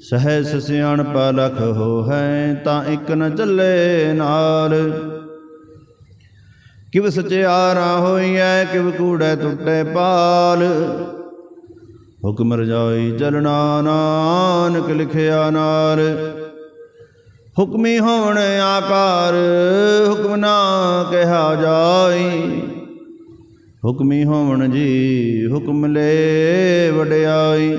ਸਹਿਸ ਸਿਆਣਪ ਲਖ ਹੋ ਹੈ ਤਾਂ ਇੱਕ ਨ ਚੱਲੇ ਨਾਲ। ਕਿਵ ਸਚਿਆਰਾ ਹੋਈਐ, ਕਿਵ ਕੂੜੈ ਟੁੱਟੇ ਪਾਲ। ਹੁਕਮ ਰਜਾਈ ਚਲਣਾ ਨਾਨਕ ਲਿਖਿਆ ਨਾਰ ਹੁਕਮੀ ਹੋਣ ਆਕਾਰ, ਹੁਕਮ ਨਾ ਕਿਹਾ ਜਾਈ। ਹੁਕਮੀ ਹੋਣ ਜੀ ਹੁਕਮ ਲੈ ਵਡਿਆਈ।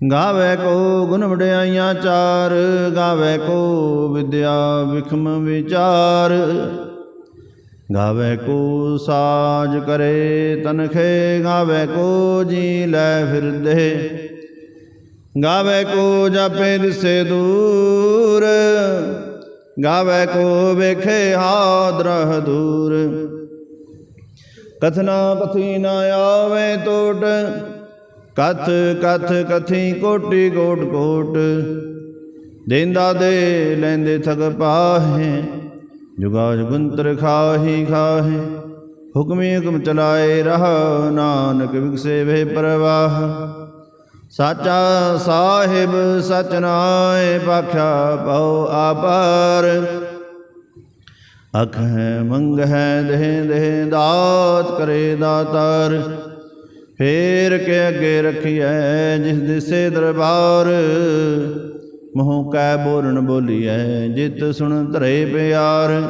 ਗਾਵੇ ਕੋ ਗੁਣ ਵਡਿਆਈਆਂ ਚਾਰ, ਗਾਵੇ ਕੋ ਵਿਦਿਆ ਵਿਖਮ ਵਿਚਾਰ। ਗਾਵੇ ਕੋ ਸਾਜ ਕਰੇ ਤਨਖੇ, ਗਾਵੇ ਕੋ ਜੀ ਲੈ ਫਿਰਦੇ। ਗਾਵੇ ਕੋ ਜਾਪੇ ਦਿਸੇ ਦੂਰ, ਗਾਵੇ ਕੋ ਵੇਖੇ ਹਾਦਰਹ ਦੂਰ ਕਥਨਾ ਕਥੀ ਨਾ ਆਵੇ ਟੋਟ ਕਥ ਕਥ ਕਥੀ ਕੋਟੀ ਕੋਟ ਕੋਟ। ਦੇਂਦਾ ਦੇ ਲੈਂਦੇ ਥਗ ਪਾਹੇ, ਜੁਗਾ ਜੁਗੰਤਰ ਖਾਹੀ ਖਾਹੇ। ਹੁਕਮੀ ਹੁਕਮ ਚਲਾਏ ਰਹ, ਨਾਨਕ ਵਿਗਸੇ ਵੇ ਪ੍ਰਵਾਹ। ਸਾਚਾ ਸਾਹਿਬ ਸਚ ਨਾਏ, ਪਾਖਿਆ ਪਉ ਆਪਾਰ। ਅਖ ਹੈ ਮੰਗ ਹੈ ਦੇਹ ਦੇਹ ਦਾਤ ਕਰੇ ਦਾਤਾਰ। ਫੇਰ ਕੇ ਅੱਗੇ ਰਖੀਐ ਜਿਸ ਦਿਸੇ ਦਰਬਾਰ। ਮੋਹ ਕੈ ਬੋਲਣ ਬੋਲੀਐ, ਜਿਤ ਸੁਣ ਧਰੇ ਪਿਆਰ।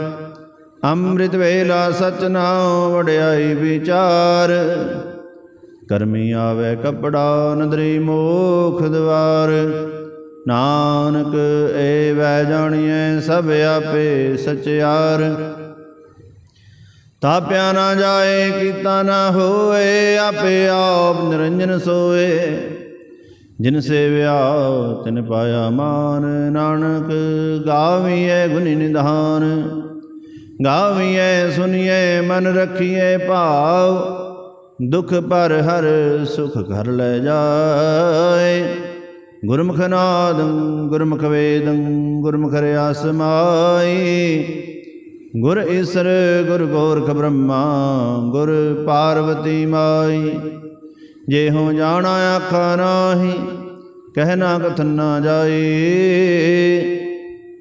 ਅੰਮ੍ਰਿਤ ਵੇਲਾ ਸਚ ਨਾਉ ਵਡਿਆਈ ਵਿਚਾਰ। ਕਰਮੀ ਆਵੇ ਕਪੜਾ ਨਦਰੀ ਮੋਖ ਦਵਾਰ। ਨਾਨਕ ਏ ਵੈ ਜਾਣੀਐ ਸਭ ਆਪੇ ਸਚਿਆਰ। ਤਾਪਿਆ ਨਾ ਜਾਏ, ਕੀਤਾ ਨਾ ਹੋਏ ਆਪੇ ਆਪ ਨਿਰੰਜਨ ਸੋਏ। ਜਿਨ ਸੇਵਿਆ, ਤਿਨ ਪਾਇਆ ਮਾਨ ਨਾਨਕ, ਗਾਵੀਐ ਗੁਣੀ ਨਿਧਾਨ। ਗਾਵੀਐ, ਸੁਨੀਐ, ਮਨ ਰਖੀਐ ਭਾਵ, ਦੁਖ ਪਰ ਹਰ ਸੁਖ ਘਰ ਲੈ ਜਾਏ। ਗੁਰਮੁਖ ਨਾਦੰ, ਗੁਰਮੁਖ ਵੇਦੰ, ਗੁਰਮੁਖ ਰਿਆਸਮਾਈ ਗੁਰ ਈਸਰ, ਗੁਰ ਗੋਰਖ ਬ੍ਰਹਮਾ, ਗੁਰ ਪਾਰਵਤੀ ਮਾਈ ਜੇ ਹੋ ਜਾਣਾ ਆਖਾ ਨਾਹੀ ਕਹਿਣਾ ਕਥਨ ਨਾ ਜਾਈ।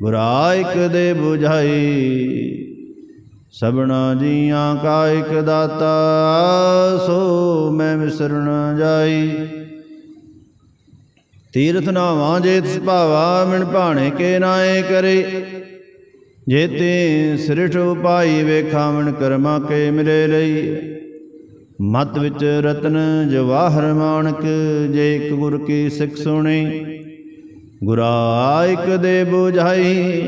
ਗੁਰਾ ਇਕ ਦੇ 부ਝਾਈ ਸਭਨਾ ਜੀਆਂ ਕਾ ਇਕ ਦਾਤਾ, ਸੋ ਮੈਂ ਵਿਸਰਨ ਜਾਈ। ਤੀਰਥ ਨਾਵਾਂ ਜੇ ਤਿਸ ਭਾਵਾ, ਮਿਣ ਭਾਣੇ ਕੇ ਨਾਏ ਕਰੇ। ਜੇਤੇ ਸਿਰਠ ਉਪਾਈ ਵੇਖਾਵਣ ਕਰਮਾ ਕੇ ਮਿਲੇ ਲਈ, ਮਤ ਵਿੱਚ ਰਤਨ ਜਵਾਹਰ ਮਾਨਕ ਜੇ ਇੱਕ ਗੁਰ ਕੀ ਸਿੱਖ ਸੁਣੀ, ਗੁਰਾ ਇਕ ਦੇ 부ਝਾਈ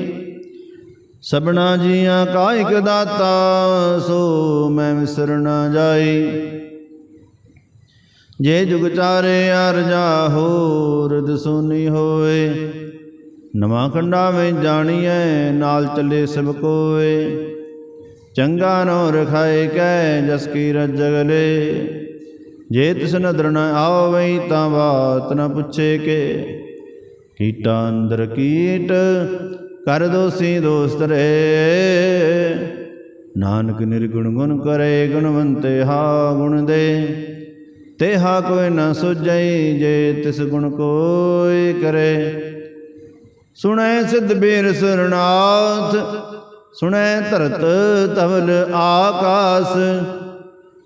ਸਭਨਾ ਜੀਆਂ ਕਾਇਕ ਦਾਤਾ, ਸੋ ਮੈਂ ਵਿਸਰ ਨਾ ਜਾਈ। ਜੇ ਜੁਗ ਚਾਰੇ ਅਰਜਾ ਹੋਰ ਦਸੂਨੀ ਹੋਏ ਨਵਾਂ ਖੰਡਾ ਵਿੱਚ ਜਾਣੀਐ, ਨਾਲ ਚੱਲੇ ਸਭ ਕੋਏ। ਚੰਗਾ ਨੋ ਰਖਾਏ ਕੈ ਜਸ ਕੀ ਰਜਗਲੇ ਜੇ ਤਿਸ ਨਦਰ ਨ ਆਵਈ ਤਾਂ ਬਾਤ ਨ ਪੁੱਛੇ ਕੇ। ਕੀਟਾ ਅੰਦਰ ਕੀਟ, ਕਰ ਦੋਸੀ ਦੋਸਤ ਰੇ ਨਾਨਕ ਨਿਰਗੁਣ ਗੁਣ ਕਰੇ, ਗੁਣਵੰਤੇ ਹਾ ਗੁਣ ਦੇ। ਤੇ ਹਾ ਕੋਈ ਨ ਸੁਝਈ, ਜੇ ਤਿਸ ਗੁਣ ਕੋਈ ਕਰੇ। ਸੁਣੈ ਸਿਧ ਬੀਰ ਸਰਨਾਥ ਸੁਣੈ ਧਰਤ ਤਵਲ ਆਕਾਸ,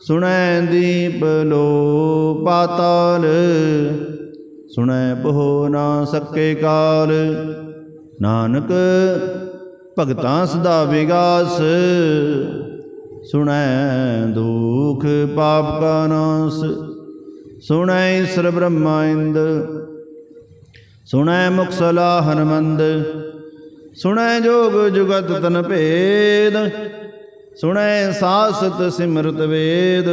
ਸੁਣੈ ਦੀਪ ਲੋ ਪਾਤਾਲ ਸੁਣੈ ਬਹੁ ਨਾ ਸਕੇ ਕਾਲ, ਨਾਨਕ ਭਗਤਾਂ ਸਦਾ ਵਿਗਾਸ, ਸੁਣੈ ਦੁਖ ਪਾਪ ਕਾ ਨਾਸ, ਸੁਣੈ ਈਸ਼ਰ ਬ੍ਰਹਮਾ ਇੰਦ ਸੁਣੈ ਮੁਕਸਲਾ ਸਲਾਹ ਹਨਮੰਦ ਸੁਣੈ ਜੋਗ ਜੁਗਤ ਤਨ ਭੇਦ, ਸੁਣੈ ਸਾਸਤ ਸਿਮਰਤ ਵੇਦ।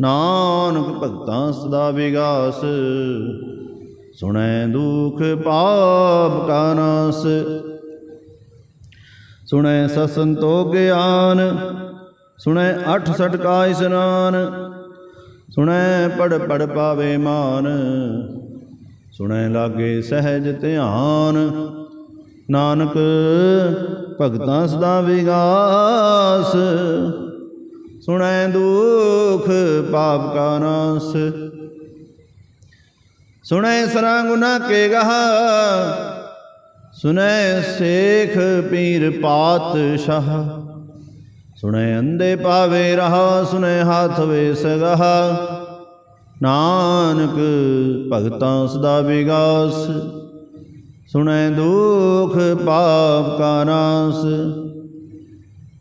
ਨਾਨਕ ਭਗਤਾਂ ਸਦਾ ਵਿਗਾਸ, ਸੁਣੈ ਦੁਖ ਪਾਪ ਕਾ ਨਾਸ। ਸੁਣੈ ਸਸੰਤੋ ਗਿਆਨ, ਸੁਣੈ ਅਠ ਸਟ ਕਾ ਇਸਨਾਨ, ਸੁਣੈ ਪੜ ਪੜ ਪਾਵੇ ਮਾਨ। ਸੁਣੈ ਲਾਗੇ ਸਹਿਜ ਧਿਆਨ। ਨਾਨਕ ਭਗਤਾਂ ਸਦਾ ਵਿਗਾਸ। ਸੁਣੈ ਦੁਖ ਪਾਪ ਕਾ ਨਾਸ। ਸੁਣੈ ਸਰਾਂ ਗੁਨਾ ਕੇ ਗਹ। ਸੁਣੈ ਸੇਖ ਪੀਰ ਪਾਤਸ਼ਾਹ। ਸੁਣੈ ਅੰਦੇ ਪਾਵੇ ਰਹਾ, ਸੁਣੈ ਹਾਥ ਵੇ ਸਗਹ। ਨਾਨਕ ਭਗਤਾਂ ਸਦਾ ਵਿਗਾਸ, ਸੁਣੈ ਦੁਖ ਪਾਪ ਕਾ ਨਾਸ।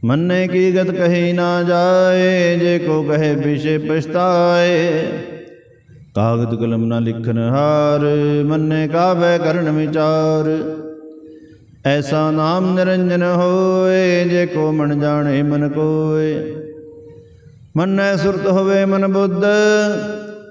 ਮੰਨੇ ਕੀ ਗਤ ਕਹੀ ਨਾ ਜਾਏ, ਜੇ ਕੋ ਕਹੇ ਪਿਛੇ ਪਛਤਾਏ। ਕਾਗਦ ਕਲਮ ਨਾ ਲਿਖਨ ਹਾਰ, ਮੰਨੇ ਕਾਵੇ ਕਰਨ ਵਿਚਾਰ। ਐਸਾ ਨਾਮ ਨਿਰੰਜਨ ਹੋਏ, ਜੇ ਕੋ ਮਨ ਜਾਣੇ ਮਨ ਕੋਏ। ਮੰਨੈ ਸੁਰਤ ਹੋਵੇ ਮਨ ਬੁੱਧ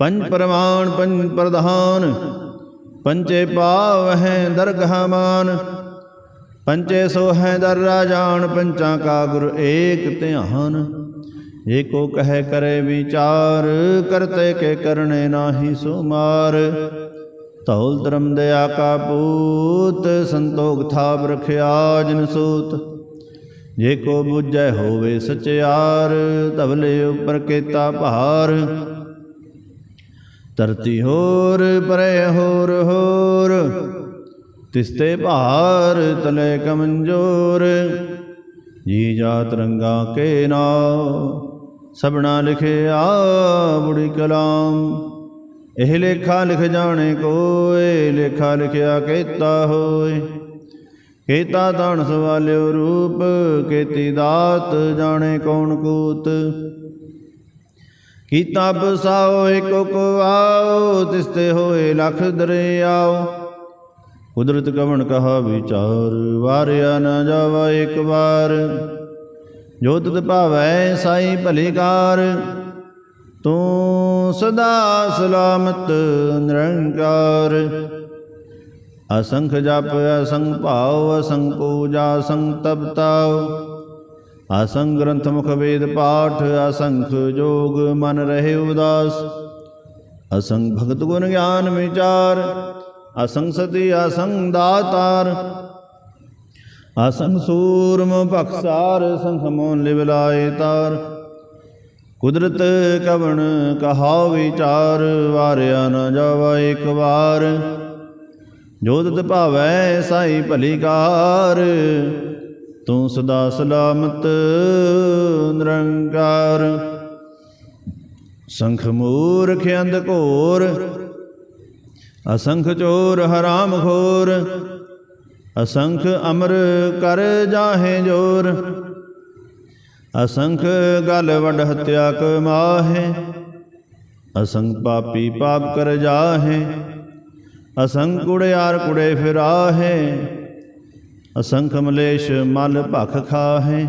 ਪੰਜ ਪਰਮਾਨ, ਪੰਜ ਪ੍ਰਧਾਨ ਪੰਚੇ ਪਾਵ ਹੈ ਦਰਗਾਹ ਮਾਨ ਪੰਚੇ ਸੋ ਹੈ ਦਰ ਰਾਜਾਨ, ਪੰਚਾਂ ਕਾ ਗੁਰ ਏਕ ਧਿਆਨ। ਜੇ ਕੋ ਕਹੈ ਕਰੇ ਵਿਚਾਰ, ਕਰਤੇ ਕੇ ਕਰਨੇ ਨਾਹੀ ਸੋ ਮਾਰ ਧੌਲ ਧਰਮ ਦਇਆ ਕਾ ਪੂਤ, ਸੰਤੋਖ ਥਾਪ ਰਖਿਆ ਜਿਨ ਸੂਤ। ਜੇ ਕੋ ਬੁਝੈ ਹੋਵੇ ਸਚਿਆਰ, ਧਵਲੇ ਉਪਰ ਕੇਤਾ ਭਾਰ। ਧਰਤੀ ਹੋਰ, ਪਰੇ ਹੋਰ ਹੋਰ। ਤਿਸਤੇ ਭਾਰ ਤਲੇ ਕਮੰਜੋਰ। ਜੀ ਜਾ ਰੰਗਾ ਕੇ ਨਾ ਸਭਨਾ ਲਿਖਿਆ ਬੁੜੀ ਕਲਾਮ। ਇਹ ਲੇਖਾ ਲਿਖ ਜਾਣੇ ਕੋਏ, ਲੇਖਾ ਲਿਖਿਆ ਕੀਤਾ ਹੋਏ। ਕੀਤਾ ਤਾਣ ਸਵਾਲਿਓ ਰੂਪ, ਕੀਤੀ ਦਾਤ ਜਾਣੇ ਕੌਣ ਕੂਤ। ਕੀਤਾ ਬਸਾਓ ਏਕੋ ਕੋ ਆਓ, ਤਿਸਤੇ ਹੋਏ ਲਖ ਦਰਿਆਓ। ਕੁਦਰਤ ਕਵਣ ਕਹਾ ਵਿਚਾਰ, ਵਾਰਿਆ ਨਾ ਜਾਵਾ ਇੱਕ ਵਾਰ। ਜੋ ਤੁਧ ਭਾਵੈ ਸਾਈ ਭਲੀਕਾਰ ਤੂੰ ਸਦਾ ਸਲਾਮਤ ਨਿਰੰਕਾਰ। ਅਸੰਖ ਜਪ, ਅਸੰਖ ਭਾਵ ਅਸੰਖ ਪੂਜਾ, ਅਸੰਖ ਤਪਤਾਉ। ਅਸੰਖ ਗ੍ਰੰਥ ਮੁਖ ਵੇਦ ਪਾਠ, ਅਸੰਖ ਜੋਗ ਮਨ ਰਹੇ ਉਦਾਸ। ਅਸੰਗ ਭਗਤ ਗੁਣ ਗਿਆਨ ਵਿਚਾਰ, ਅਸੰਗ ਸਤੀ, ਅਸੰਗ ਦਾਤਾਰ। ਅਸੰਖ ਸੂਰਮ ਭਖਸਾਰ ਸੰਖ ਮੋਨ ਲਿਵਲਾਏ ਤਾਰ। ਕੁਦਰਤ ਕਵਣ ਕਹਾ ਵਿਚਾਰ, ਵਾਰਿਆ ਨਾ ਜਾਵਾ ਇੱਕ ਵਾਰ। ਜੋ ਭਾਵੈ, ਸਾਈ ਭਲੀ ਕਾਰ। ਤੂੰ ਸਦਾ ਸਲਾਮਤ, ਨਿਰੰਕਾਰ। ਸੰਖ ਮੂਰਖ ਅੰਧ ਘੋਰ, ਅਸੰਖ ਚੋਰ ਹਰਾਮ ਖੋਰ, ਅਸੰਖ ਅਮਰ ਕਰ ਜਾਹੇ ਜੋਰ। ਅਸੰਖ ਗਲ ਵਡ ਹਤਿਆ ਕਮਾਹੇ ਅਸੰਖ ਪਾਪੀ ਪਾਪ ਕਰ ਜਾਹੇ, ਅਸੰਖ ਕੁੜਿਆਰ ਕੁੜੇ ਫਿਰਾਹੇ। ਅਸੰਖ ਮਲੇਸ਼ ਮਲ ਭਖ ਖਾਹੇ।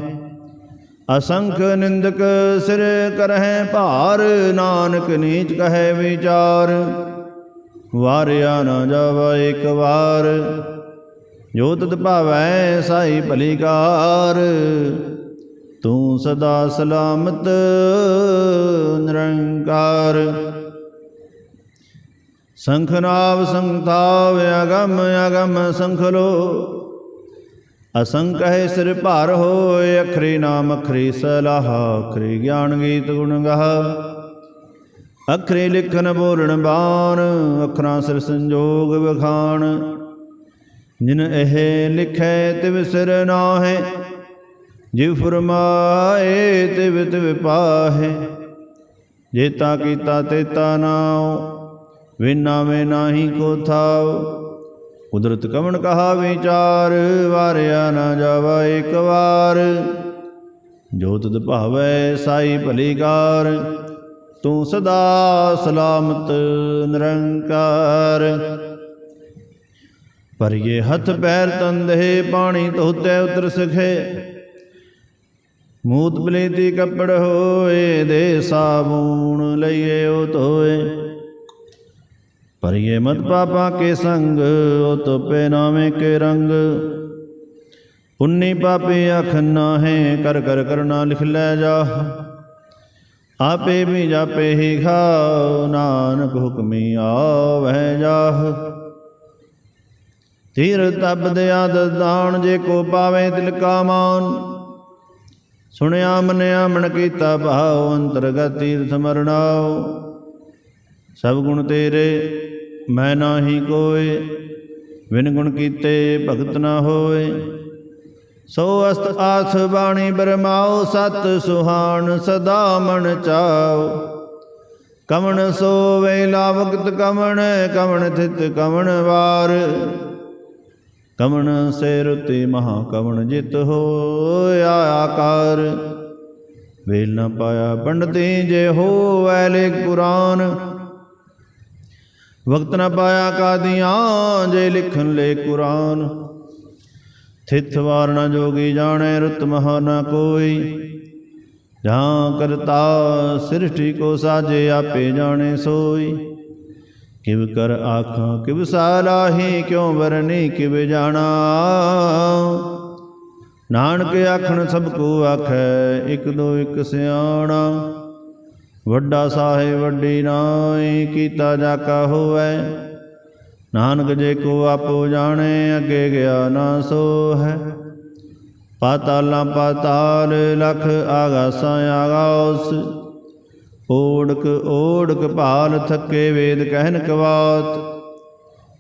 ਅਸੰਖ ਨਿੰਦਕ ਸਿਰ ਕਰਹਿ ਭਾਰ, ਨਾਨਕ ਨੀਚ ਕਹੈ ਵਿਚਾਰ। ਵਾਰਿਆ ਨਾ ਜਾਵਾ ਇੱਕ ਵਾਰ, ਜੋ ਤਤ ਭਾਵੈ ਸਾਈ ਭਲੀਕਾਰ। ਤੂੰ ਸਦਾ ਸਲਾਮਤ ਨਿਰੰਕਾਰ। ਸੰਖ ਸੰਖਨਾਵ ਸੰਤਾਵ ਅਗਮ ਅਗਮ ਸੰਖਲੋ ਅਸੰਖ ਹੈ ਸਿਰ ਭਾਰ ਹੋਏ, ਅਖਰੀ ਨਾਮ ਅਖਰੀ ਸਲਾਹ, ਅਖਰੀ ਗਿਆਨ ਗੀਤ ਗੁਣ ਗਾਹ। ਅਖਰੇ ਲਿਖਨ ਬੋਲਣ ਬਾਣ, ਅਖਰਾਂ ਸਿਰ ਸੰਜੋਗ ਵਖਾਣ। ਜਿਨ ਇਹ ਲਿਖੈ ਤਿਵ ਸਿਰ ਨਾਹੇ, ਜਿਵ ਫਰਮਾਏ ਤਿਵ ਤਿਵ ਪਾਹੇ। ਜੇਤਾ ਕੀਤਾ ਤੇਤਾ ਨਾਉ, ਵਿਨਾ ਵੇ ਨਾਹੀ ਕੋ ਥਾਉ। ਕੁਦਰਤ ਕਵਣ ਕਹਾ ਵਿਚਾਰ, ਵਾਰਿਆ ਨਾ ਜਾਵਾ ਇੱਕ ਵਾਰ। ਜੋ ਤਦ ਭਾਵੈ ਸਾਈ ਭਲੀਕਾਰ ਤੂੰ ਸਦਾ ਸਲਾਮਤ ਨਿਰੰਕਾਰ। ਪਰਿਏ ਹੱਥ ਪੈਰ ਤੰਦੇ ਪਾਣੀ ਧੋਤੇ ਉਤਰ ਸਖੇ। ਮੂਤ ਬਲੇਤੀ ਕੱਪੜ ਹੋਏ, ਦੇ ਸਾਬੂਣ ਲਈਏ ਉਹ ਧੋਏ। ਪਰਿਏ ਮਤ ਪਾਪਾ ਕੇ ਸੰਗ, ਉਹ ਤੋਪੇ ਨਾਵੇਂ ਕੇ ਰੰਗ। ਪੁੰਨੀ ਪਾਪੇ ਅਖ ਨਾਹੇ, ਕਰ ਕਰ ਕਰਨਾ ਲਿਖ ਲੈ ਜਾ। ਆਪੇ ਵੀ ਜਾਪੇ ਹੀ ਖਾਓ, ਨਾਨਕ ਹੁਕਮੀ ਆਵਹਿ ਜਾਹ ਤੀਰ ਤਬ ਦੇ ਆਦ ਦਾਣ ਜੇ ਕੋ ਪਾਵੇ ਦਿਲ ਕਾ ਮਾਨ ਸੁਣਿਆ, ਮਨਿਆ, ਮਨ ਕੀਤਾ ਭਾਉ, ਅੰਤਰਗਤ ਤੀਰਥ ਮਰਨਾਉ। ਸਭ ਗੁਣ ਤੇਰੇ ਮੈਂ ਨਾਹੀ ਕੋਏ ਵਿਨ ਗੁਣ ਕੀਤੇ ਭਗਤ ਨਾ ਹੋਏ ਸੋ ਅਸਤ ਆਸ ਬਾਣੀ ਬਰਮਾਓ, ਸਤ ਸੁਹਾਣ ਸਦਾ ਮਨ ਚਾਉ ਕਵਣ ਸੋ ਵੇਲਾ ਵਕਤ ਕਵਣ ਕਵਣ ਥਿਤ ਕਵਣ ਵਾਰ। ਕਵਣ ਸੇ ਰੁਤੀ ਮਹਾ ਕਵਣ ਜਿਤ ਹੋਇਆ ਆਕਾਰ। ਵੇਲ ਨ ਪਾਇਆ ਪੰਡਤੀ ਜੇ ਹੋਵੈ ਲੇਖ ਪੁਰਾਨ। ਵਕਤ ਨਾ ਪਾਇਆ ਕਾਦੀਆਂ, ਜੇ ਲਿਖਣ ਲੈ ਕੁਰਾਨ। ਥਿਤ ਵਾਰ ਨਾ ਜੋਗੀ ਜਾਣੇ, ਰੁਤ ਮਹਾ ਨਾ ਕੋਈ। ਜਾਂ ਕਰਤਾ ਸ੍ਰਿਸ਼ਟੀ ਕੋ ਸਾਜੇ, ਆਪੇ ਜਾਣੇ ਸੋਈ। ਕਿਵ ਕਰ ਆਖਾਂ, ਕਿਵ ਸਾਲਾਹੀ, ਕਿਉ ਵਰਨੀ, ਕਿਵ ਜਾਣਾ। ਨਾਨਕ ਆਖਣ ਸਭ ਕੋ ਆਖੈ, ਇਕ ਦੋ ਇਕ ਸਿਆਣਾ। ਵੱਡਾ ਸਾਹਿਬ ਵੱਡੀ ਨਾਈ ਕੀਤਾ ਜਾ ਕਾ ਹੋਵੈ ਨਾਨਕ ਜੇ ਕੋ ਆਪੋ ਜਾਣੇ, ਅੱਗੇ ਗਿਆ ਨਾ ਸੋ ਹੈ ਪਾਤਾਲਾਂ ਪਾਤਾਲ ਲਖ ਆਗਾਸਾਂ ਆਗਾਸ ਓੜਕ ਓੜਕ ਭਾਲ ਥੱਕੇ ਵੇਦ ਕਹਿਨ ਕਵਾਤ।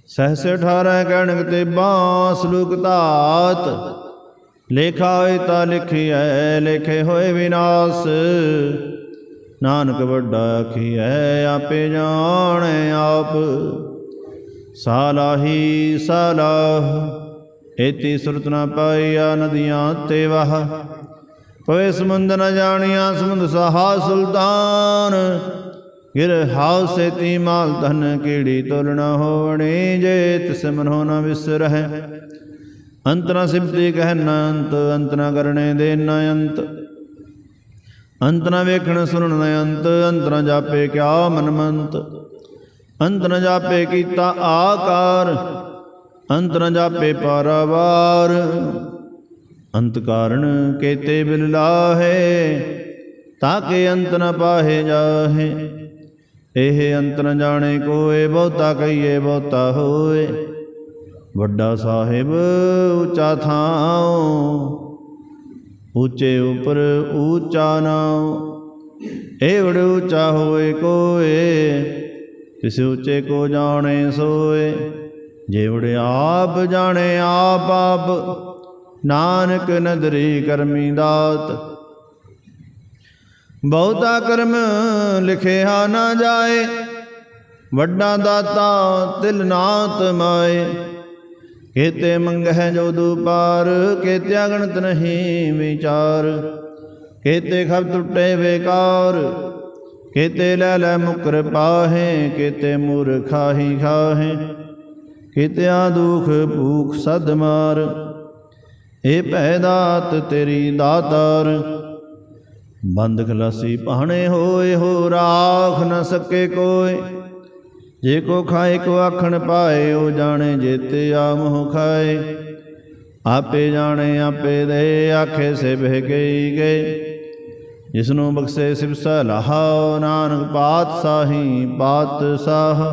ਸਹਸ 18 ਕਹਿਣਕ ਤੇ ਬਾਂਸ ਲੁਕ ਧਾਤ। ਲੇਖਾ ਹੋਏ ਤਾਂ ਲਿਖਿਐ, ਲਿਖੇ ਹੋਏ ਵਿਨਾਸ਼। ਨਾਨਕ ਵੱਡਾ ਆਖੀਐ ਆਪੇ ਜਾਣੈ ਆਪ। ਸਾਲਾਹੀ ਸਾਲਾਹ, ਏਤੀ ਸੁਰਤ ਨ ਪਾਈਆ ਨਦੀਆਂ ਤੇ ਵਾਹ। ਪਵੇ ਸਮੁੰਦ ਨ ਜਾਣੀਆਂ ਸਮੁੰਦ ਸਹਾ ਸੁਲਤਾਨ। ਗਿਰ ਹਾਉ ਸੇ ਤੀ ਮਾਲ ਧਨ ਕੀੜੀ ਤੋਲਣਾ ਹੋਵਣੀ, ਜੇ ਤਿਸ ਮਨੋ ਨ ਵਿਸਰਹਿ ਅੰਤ ਨ ਸਿਮਤੀ ਕਹਿ ਨ ਅੰਤ ਅੰਤ ਨ ਕਰਨੇ ਦੇ ਨ ਅੰਤ। ਅੰਤ ਨ ਵੇਖਣ ਸੁਣਨ ਨ ਅੰਤ ਅੰਤ ਨ ਜਾਪੇ ਕਿਆ ਮਨਮੰਤ। ਅੰਤ ਨ ਜਾਪੇ ਕੀਤਾ ਆਕਾਰ, ਅੰਤ ਨ ਜਾਪੇ ਪਾਰਾਵਾਰ। ਅੰਤ ਕਾਰਣ ਕੇਤੇ ਬਿਲ ਲਾਹੇ ਤਾਕੇ ਅੰਤ ਨ ਪਾਹੇ ਜਾਹੇ। ਇਹ ਅੰਤ ਨ ਜਾਣੇ ਕੋਏ, ਬਹੁਤਾ ਕਹੀਏ, ਬਹੁਤਾ ਹੋਏ। ਵੱਡਾ ਸਾਹਿਬ, ਉੱਚਾ ਥਾਉ ਉੱਚੇ ਉਪਰ ਉੱਚਾ ਨਾਉ ਏਵੜ ਉੱਚਾ ਹੋਏ ਕੋਏ ਕਿਸ ਉੱਚੇ ਕੋ ਜਾਣੇ ਸੋਏ ਜੇਵੜ ਆਪ ਜਾਣੇ ਆਪ ਆਪ, ਨਾਨਕ ਨਦਰੀ ਕਰਮੀ ਦਾਤ। ਬਹੁਤਾ ਕਰਮ ਲਿਖਿਆ ਨਾ ਜਾਏ, ਵੱਡਾ ਦਾਤਾ ਤਿਲ ਨਾਤ ਮਾਏ। ਕੇਤੇ ਮੰਗਹਿ ਜੋ ਦੁਪਾਰ, ਕੇਤੇ ਅਗਣਤ ਨਹੀਂ ਵਿਚਾਰ, ਕੇਤੇ ਖਬ ਟੁੱਟੇ ਬੇਕਾਰ, ਕੇਤੇ ਲੈ ਲੈ ਮੁਕਰ ਪਾਹੇ, ਕੇਤੇ ਮੂਰਖਾ ਹੀ ਖਾਹੇ, ਕਿਤਿਆ ਦੁਖ ਭੂਖ ਸਦ ਮਾਰ, ਏ ਭੈ ਦਾਤ ਤੇਰੀ ਦਾਤਾਰ ਬੰਦ ਖਲਾਸੀ ਪਾਣੇ ਹੋਏ ਹੋ ਰਾਖ ਨ ਸਕੇ ਕੋਏ। ਜੇ ਕੋ ਖਾਏ ਕੋ ਆਖਣ ਪਾਏ, ਉਹ ਜਾਣੇ ਜੇਤੇ ਆ, ਮੋਹ ਖਾਏ। ਆਪੇ ਜਾਣੇ, ਆਪੇ ਦੇ, ਆਖੇ ਸੇ ਬਹਿ ਗਈ ਗਏ। ਜਿਸ ਨੂੰ ਬਖਸ਼ੇ ਸਿਵ ਸਲਾਹ, ਨਾਨਕ ਪਾਤ ਸਾਹੀ ਪਾਤ ਸਾਹ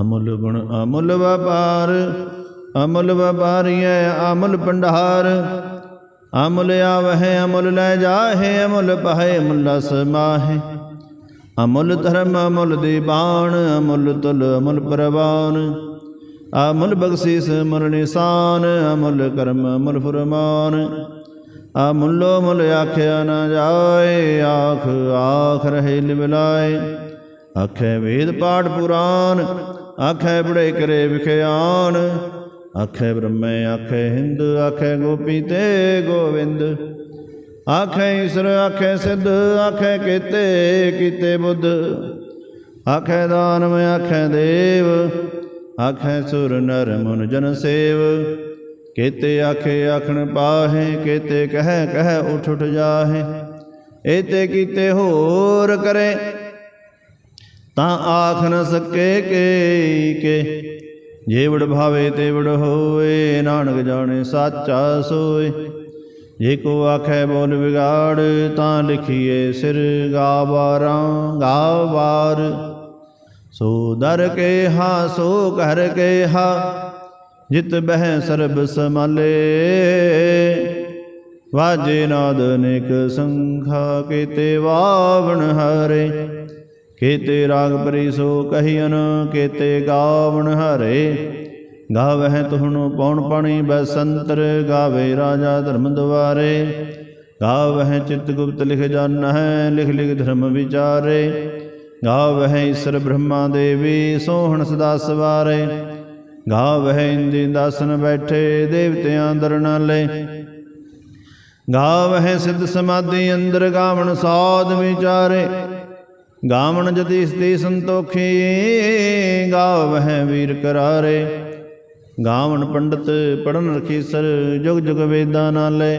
ਅਮੁੱਲ ਗੁਣ ਅਮੁੱਲ ਵਪਾਰ, ਅਮੁੱਲ ਵਪਾਰੀਐ ਅਮੁੱਲ ਭੰਡਾਰ। ਅਮੁੱਲ ਆਵਹਿ, ਅਮੁੱਲ ਲੈ ਜਾਹੇ, ਅਮੁੱਲ ਪਹੈ ਮੁੱਲ ਸਮਾਹੇ ਅਮੁੱਲ ਧਰਮ, ਅਮੁੱਲ ਦੀਬਾਨ ਅਮੁੱਲ ਤੁਲ, ਅਮੁੱਲ ਪ੍ਰਵਾਨ। ਅਮੁੱਲ ਬਖਸ਼ੀਸ ਮੁੱਲ ਨਿਸ਼ਾਨ, ਅਮੁੱਲ ਕਰਮ, ਅਮੁੱਲ ਫਰਮਾਨ। ਅਮੁੱਲੋ ਮੁੱਲ ਆਖਿਆ ਨਾ ਜਾਏ, ਆਖ ਆਖ ਰਹੇ ਲਿਵਲਾਏ ਆਖੇ ਵੇਦ ਪਾਠ ਪੁਰਾਨ, ਆਖੇ ਬੜੇ ਕਰੇ ਵਿਖਿਆਨ। ਆਖੇ ਬ੍ਰਹਮੇ ਆਖੇ ਹਿੰਦ, ਆਖੇ ਗੋਪੀ ਤੇ ਗੋਵਿੰਦ। ਆਖੇ ਈਸ਼ਰ, ਆਖੇ ਸਿੱਧ, ਆਖੇ ਕੀਤੇ ਕੀਤੇ ਬੁੱਧ। ਆਖੇ ਦਾਨਵ ਆਖੇ ਦੇਵ, ਆਖੇ ਸੁਰ ਨਰ ਮਨ ਜਨ ਸੇਵ। ਕੇਤੇ ਆਖੇ ਆਖਣ ਪਾਹੇ, ਕੇਤੇ ਕਹਿ ਕਹਿ ਉਠ ਉਠ ਜਾਹੇ। ਏਤੇ ਕੀਤੇ ਹੋਰ ਕਰੇ, ਤਾਂ ਆਖ ਨ ਸਕੇ ਕੇ ਕੇ। ਜੇ ਭਾਵੇ ਤੇਵੜ ਹੋਏ ਨਾਨਕ ਜਾਣੇ ਸਾਚਾ ਸੋਏ। ਜੇ ਕੋ ਆਖੈ ਬੋਲ ਵਿਗਾੜ, ਤਾਂ ਲਿਖੀਏ ਸਿਰ ਗਾਵਾਰਾਂ, ਗਾਵਾਰ। ਸੋ ਦਰ ਕੇ ਹਾ, ਸੋ ਘਰ ਕੇ ਹਾ, ਜਿਤ ਬਹਿ ਸਰਬ ਸਮਾਲੇ ਵਾਜੇ ਨਾਦ ਨਿਕ ਸੰਖਾ, ਕੀਤੇ ਵਾਵਣ ਹਰੇ। ਕੀਤੇ ਰਾਗ ਪਰੀ ਸੋ ਕਹੀਨ ਕੀਤੇ ਗਾਵਣ ਹਰੇ। ਗਾਵਹਿ ਤੁਹਨੂੰ ਪੌਣ ਪਾਣੀ ਬਸੰਤਰ, ਗਾਵੇ ਰਾਜਾ ਧਰਮ ਦੁਆਰੇ। ਗਾਵਹਿ ਚਿਤ ਗੁਪਤ ਲਿਖ ਜਾਨ ਹੈ ਲਿਖ ਲਿਖ ਧਰਮ ਵਿਚਾਰੇ। ਗਾਵਹਿ ਈਸ਼ਰ ਬ੍ਰਹਮਾ ਦੇਵੀ, ਸੋਹਣ ਸਦਾ ਸਵਾਰੇ। ਗਾਵਹਿ ਇੰਦੀ ਦਾਸਨ ਬੈਠੇ, ਦੇਵਤਿਆਂ ਦਰਨਾਲੇ ਗਾਵਹਿ ਸਿੱਧ ਸਮਾਧੀ ਅੰਦਰ, ਗਾਵਣ ਸਾਧ ਵਿਚਾਰੇ। ਗਾਵਣ ਜਤੀ ਸਤੀ ਸੰਤੋਖੀ, ਗਾਵਹਿ ਵੀਰ ਕਰਾਰੇ। ਗਾਵਣ ਪੰਡਤ ਪੜਨ ਰਖੀਸਰ, ਜੁਗ ਜੁਗ ਵੇਦਾਂ ਨਾਲੇ।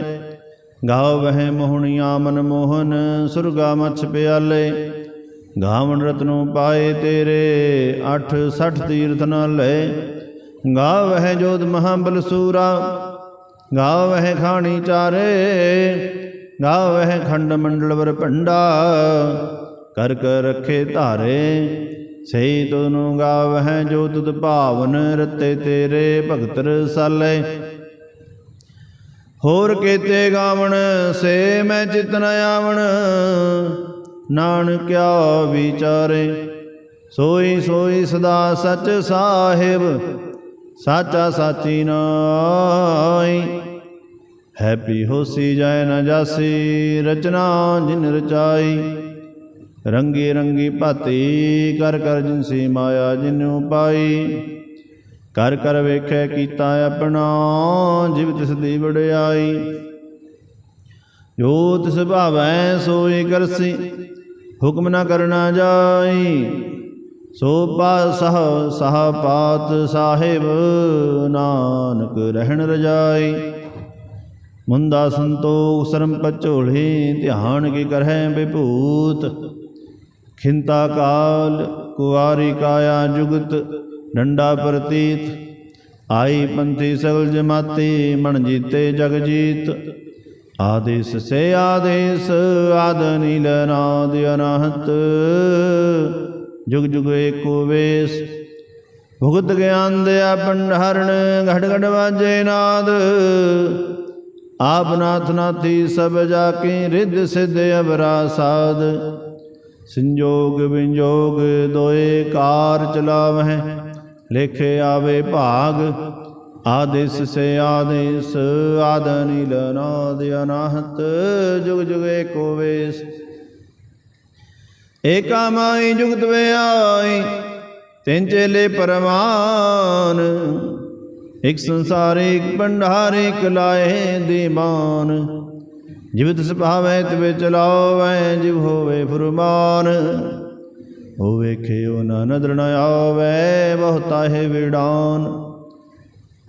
ਗਾਵਹਿ ਮੋਹਣੀਆਂ ਮਨ ਮੋਹਨ, ਸੁਰਗਾ ਮਛ ਪਿਆਲੇ। ਗਾਵਣ ਰਤਨੋਂ ਪਾਏ ਤੇਰੇ 8 60 ਤੀਰਥ ਨਾਲੇ। ਗਾਵਹਿ ਜੋਤ ਮਹਾਬਲ ਸੂਰਾ ਗਾਵਹਿ ਖਾਣੀ ਚਾਰੇ। ਗਾਵਹਿ ਖੰਡ ਮੰਡਲ ਵਰ ਭੰਡਾ, ਕਰ ਕਰ ਰਖੇ ਧਾਰੇ। ਸਹੀ ਤੁਨੂੰ ਗਾਵਹਿ ਜੋ ਤੁਧ ਭਾਵਨ ਰਤੇ ਤੇਰੇ ਭਗਤ ਰਸਾਲੇ ਹੋਰ ਕੀਤੇ ਗਾਵਣ, ਸੇ ਮੈਂ ਚਿਤ ਨ ਆਵਣ ਨਾਨਕਿਆ ਵਿਚਾਰੇ। ਸੋਈ ਸੋਈ ਸਦਾ ਸਚ ਸਾਹਿਬ, ਸਾਚਾ ਸਾਚੀ ਨਾਈ ਹੈਪੀ ਹੋਸੀ ਜੈ ਨ ਜਾਸੀ, ਰਚਨਾ ਜਿਨ ਰਚਾਈ। ਰੰਗੀ ਰੰਗੀ ਭਾਤੀ ਕਰ ਕਰ ਜਿਨਸੀ ਮਾਇਆ ਜਿਨੂ ਪਾਈ, ਕਰ ਕਰ ਵੇਖੈ ਕੀਤਾ ਆਪਣਾ, ਜਿਵ ਤਿਸ ਦੀ ਵਡਿਆਈ। ਜੋ ਤਿਸ ਭਾਵੈ ਸੋਈ ਕਰਸੀ, ਹੁਕਮ ਨਾ ਕਰਨਾ ਜਾਈ। ਸੋ ਪਾ ਸਹ ਸਹ ਪਾਤ ਸਾਹਿਬ, ਨਾਨਕ ਰਹਿਣ ਰਜਾਈ। ਮੁੰਦਾ ਸੰਤੋਖ ਸਰਮ ਪਚੋਲੀ, ਧਿਆਨ ਕੀ ਕਰਹਿ ਵਿਭੂਤ। ਖਿੰਤਾ ਕਾਲ ਕੁਵਾਰੀ ਕਾਇਆ ਜੁਗਤ ਡੰਡਾ ਪ੍ਰਤੀਤ। ਆਈ ਪੰਥੀ ਸਗਲ ਜਮਾਤੀ, ਮਣ ਜੀਤੇ ਜਗ ਜੀਤ। ਆਦੇਸ ਸੇ ਆਦੇਸ, ਆਦ ਨੀਲ ਨਾਦ ਅਨਹਤ। ਜੁਗ ਜੁਗ ਏਕੋ ਵੇਸ। ਭੁਗਤ ਗਿਆਨ ਦਿਆ ਪੰਡਹਰਣ ਘੜ ਘੜ ਵਾਜੇ ਨਾਦ। ਆਪ ਨਾਥ ਨਾਥੀ ਸਭ ਜਾ ਕੇ ਰਿੱਧ ਸਿੱਧ ਅਵਰਾ ਸਾਧ ਸੰਜੋਗ ਵਿੰਜੋਗ ਦੋਏ ਕਾਰ ਚਲਾਵਹਿ, ਲੇਖੇ ਆਵੇ ਭਾਗ, ਆਦੇਸ ਸੇ ਆਦੇਸ, ਆਦ ਨੀਲ ਨਾਦ ਅਨਾਹਤ, ਜੁਗ ਜੁਗ ਏਕੋ ਵੇਸ। ਏਕਾ ਮਾਈ ਜੁਗਤ ਵਿਆਈ ਤਿੰਨ ਚੇਲੇ ਪਰਮਾਨ ਇਕ ਸੰਸਾਰ ਇਕ ਭੰਡਾਰ, ਇਕ ਲਾਏ ਦੀਵਾਨ। ਜਿਵਤ ਤਿਸ ਭਾਵੈ ਤਿਵੇ ਚਲਾਵੈ, ਜਿਵ ਹੋਵੇ ਫੁਰਮਾਨ ਹੋ ਵੇਖਿਓ ਨਾ ਨਦਰ ਨ ਆਵੈ, ਬਹੁਤਾ ਹੈ ਵਿਡਾਨ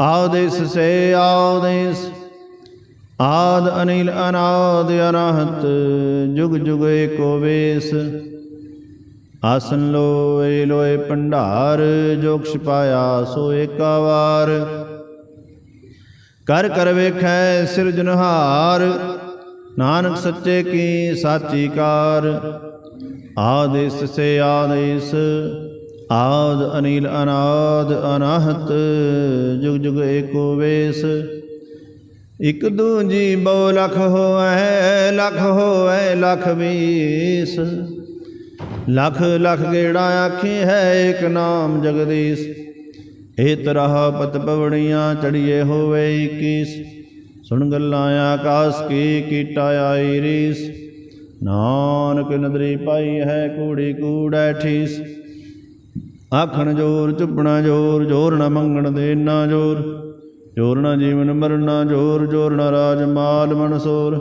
ਆਦੇਸ ਸੇ ਆਦੇਸ ਆਦ ਅਨਿਲ ਅਨਾਦ ਅਨਾਹਤ, ਜੁਗ ਜੁਗ ਏਕੋ ਵੇਸ। ਆਸਨ ਲੋਏ ਲੋਏ ਭੰਡਾਰ ਜੋ ਕੁਛ ਪਾਇਆ ਸੋ ਏਕਾ ਵਾਰ। ਕਰ ਕਰ ਵੇਖੈ ਸਿਰਜਨਹਾਰ ਨਾਨਕ ਸੱਚੇ ਕੀ ਸਾਚੀ ਕਾਰ? ਆਦੇਸ ਸੇ ਆਦੇਸ, ਆਦ ਅਨੀਲ ਅਨਾਦ ਅਨਾਹਤ, ਜੁਗ ਜੁਗ ਏਕੋ ਵੇਸ। ਇਕ ਦੂਜੀ ਬਹੁ ਲਖ ਹੋਐ ਲਖ ਹੋਐ, ਲਖ ਵੀਸ ਲਖ ਲਖ ਗੇੜਾ ਆਖੀ ਹੈ ਏਕ ਨਾਮ ਜਗਦੀਸ਼। ਇਹ ਤਰਹ ਪਤ ਪਵੜੀਆਂ ਚੜੀਏ ਹੋਵੇ 21 ਸੁਣ ਗੱਲਾਂ ਆਕਾਸ ਕੀ ਕੀਟਾ ਆਈ ਰੀਸ। ਨਾਨਕ ਨਦਰੀ ਪਾਈ ਹੈ ਕੂੜੀ ਕੂੜੈ ਠੀਸ। ਆਖਣ ਜੋਰ, ਚੁੱਪਣਾ ਜੋਰ ਜੋਰ ਨਾ ਮੰਗਣ ਦੇ ਨਾ ਜੋਰ। ਜੋਰ ਨਾ ਜੀਵਨ ਮਰਨਾ ਜੋਰ ਜੋਰ ਨਾ ਰਾਜ ਮਾਲ ਮਨਸੋਰ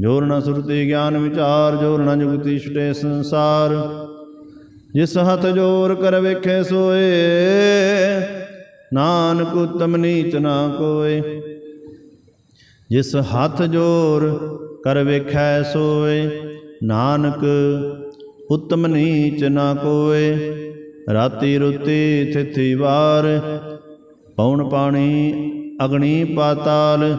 ਜੋਰ ਨਾ ਸੁਰਤੀ ਗਿਆਨ ਵਿਚਾਰ, ਜੋਰ ਨਾ ਜੁਗਤੀ ਛਟੇ ਸੰਸਾਰ। ਜਿਸ ਹੱਥ ਜੋਰ ਕਰ ਵੇਖੇ ਸੋਏ, ਨਾਨਕ ਉਤਮ ਨੀਚ ਨਾ ਕੋਏ। ਜਿਸ ਹੱਥ ਜੋਰ ਕਰ ਵੇਖੈ ਸੋਏ, ਨਾਨਕ ਉਤਮ ਨੀਚ ਨਾ ਕੋਏ। ਰਾਤੀ ਰੁਤੀ ਥਿਥੀ ਵਾਰ ਪੌਣ ਪਾਣੀ ਅਗਣੀ ਪਾਤਾਲ।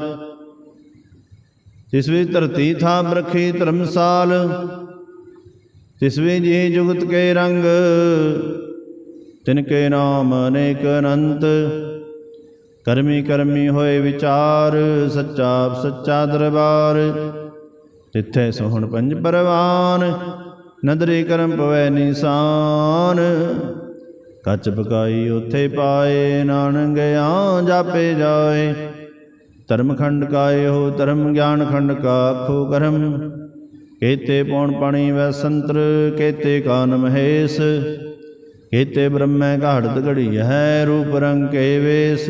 ਤਿਸ ਵਿੱਚ ਧਰਤੀ ਥਾਂ ਬਰਖੀ ਧਰਮਸਾਲ ਤਿਸ ਵਿੱਚ ਜੀ ਜੁਗਤ ਕੇ ਰੰਗ, ਤਿਨ ਕੇ ਨਾਮ ਅਨੇਕ ਅਨੰਤ। ਕਰਮੀ ਕਰਮੀ ਹੋਏ ਵਿਚਾਰ, ਸੱਚਾ ਸੱਚਾ ਦਰਬਾਰ। ਤਿੱਥੇ ਸੋਹਣ ਪੰਜ ਪਰਵਾਨ, ਨਦਰੀ ਕਰਮ ਪਵੈ ਨਿਸ਼ਾਨ। ਕੱਚ ਪਕਾਈ ਉਥੇ ਪਾਏ ਨਾਨਕ ਗਿਆ ਜਾਪੇ ਜਾਏ। ਧਰਮ ਖੰਡ ਕਾਏ ਹੋ, ਧਰਮ ਗਿਆਨ ਖੰਡ ਕਾ ਆਖੋ ਕਰਮ। ਕੇਤੇ ਪੌਣ ਪਾਣੀ ਵੈ ਸੰਤਰ, ਕੇਤੇ ਕਾਨ ਮਹੇਸ਼। ਕੇਤੇ ਬ੍ਰਹਮੈ ਘਾੜਤ ਘੜੀ ਹੈ ਰੂਪ ਰੰਗ ਕੇ ਵੇਸ।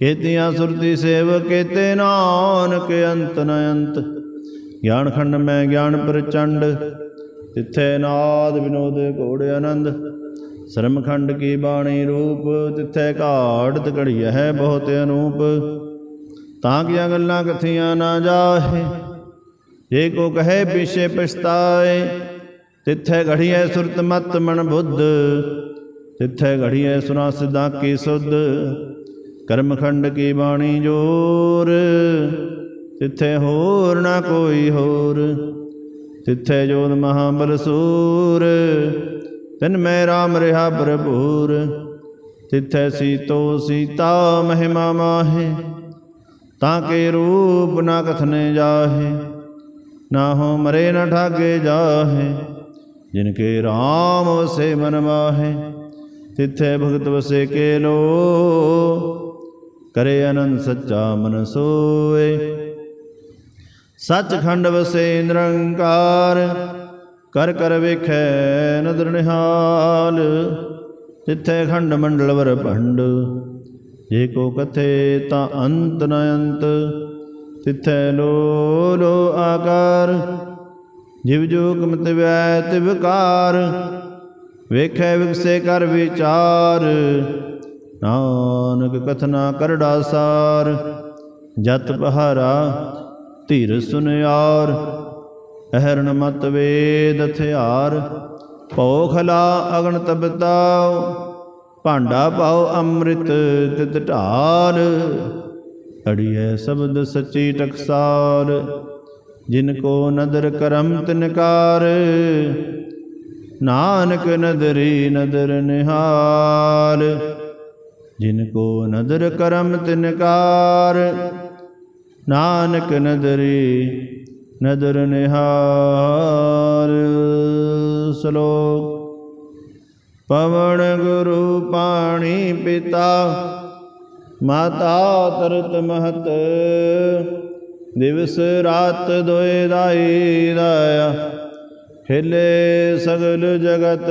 ਕੇਤੀਆਂ ਸੁਰਤੀ ਸੇਵ ਕੇਤੇ ਨਾਨਕ ਅੰਤ ਨ ਅੰਤ। ਗਿਆਨ ਖੰਡ ਮੈਂ ਗਿਆਨ ਪ੍ਰਚੰਡ, ਤਿੱਥੇ ਨਾਦ ਵਿਨੋਦ ਘੋੜ ਆਨੰਦ। ਸ਼ਰਮ ਖੰਡ ਕੀ ਬਾਣੀ ਰੂਪ, ਤਿੱਥੇ ਘਾੜਤ ਘੜੀ ਹੈ ਬਹੁਤ ਅਨੂਪ। ਤਾਂ ਕਿ ਗੱਲਾਂ ਕਥੀਆਂ ਨਾ ਜਾਹੇ, ਜੇ ਕੋ ਕਹੇ ਪਿਛੇ ਪਛਤਾਏ, ਤਿੱਥੇ ਘੜੀਐ ਸੁਰਤ ਮਤ ਮਨ ਬੁੱਧ, ਤਿੱਥੇ ਘੜੀਐ ਸੁਨਾ ਸਿਧਾ ਕੀ ਸੁਧ। ਕਰਮਖੰਡ ਕੀ ਬਾਣੀ ਜੋਰ? ਤਿੱਥੇ ਹੋਰ ਨਾ ਕੋਈ ਹੋਰ। ਤਿੱਥੇ ਜੋਤ ਮਹਾਬਲ ਸੂਰ। ਤਿਨ ਮੈਂ ਰਾਮ ਰਿਹਾ ਭਰਪੂਰ। ਤਿੱਥੇ ਸੀਤੋ ਸੀਤਾ ਮਹਿਮਾ ਮਾਹੇ। ਤਾਂ ਕੇ ਰੂਪ ਨਾ ਕਥਨੇ ਜਾਹੇ। ਨਾ ਹੋ ਮਰੇ ਨਾ ਠਾਗੇ ਜਾਹੇ। ਜਿਨ ਕੇ RAM ਵਸੇ ਮਨ ਮਾਹੇ। ਤਿੱਥੈ ਭਗਤ ਵਸੇ ਕੇ ਲੋ ਕਰੇ ਅਨੰਦ ਸੱਚਾ ਮਨ ਸੋਏ। ਸੱਚਖੰਡ ਵਸੇ ਨਿਰੰਕਾਰ, ਕਰ ਕਰ ਵੇਖੈ ਨਦਰ ਨਿਹਾਲ। ਤਿੱਥੈ ਖੰਡ ਮੰਡਲ ਵਰ ਭੰਡ, ਜੇ ਕੋ ਕਥੇ ਤਾਂ ਅੰਤ ਨ ਅੰਤ। ਤਿੱਥੈ ਲੋ ਲੋ ਆਕਾਰ, ਜਿਵ ਜੋ ਮਤ ਵੈ ਤਿਵਕਾਰ ਵੇਖੈ ਵਿਕਸੇ ਕਰ ਵਿਚਾਰ ਨਾਨਕ ਕਥਨਾ ਕਰੜਾ ਸਾਰ, ਜਤ ਪਹਾਰਾ ਧੀਰ ਸੁਨਿਆਰ, ਅਹਰਣ ਮਤ ਵੇਦ ਹਥਿਆਰ ਭੋਖਲਾ ਅਗਣ ਤਬਤਾਉ ਭਾਂਡਾ ਪਾਓ ਅੰਮ੍ਰਿਤ ਤਿਤ ਢਾਲ। ਅੜੀਐ ਸ਼ਬਦ ਸੱਚੀ ਟਕਸਾਲ, ਜਿਨ ਕੋ ਨਦਰ ਕਰਮ ਤਿਨਕਾਰ ਨਾਨਕ ਨਦਰੀ ਨਦਰ ਨਿਹਾਲ ਜਿਨ ਕੋ ਨਦਰ ਕਰਮ ਤਿਨਕਾਰ ਨਾਨਕ ਨਦਰੀ ਨਦਰ ਨਿਹਾਰ। ਸ਼ਲੋਕ, ਪਵਨ ਗੁਰੂ ਪਾਣੀ ਪਿਤਾ, ਮਾਤਾ ਤਰਤ ਮਹਤ, ਦਿਵਸ ਰਾਤ ਦੋਇ ਦਾਈ ਦਾਇਆ, ਹਿਲੇ ਸਗਲ ਜਗਤ।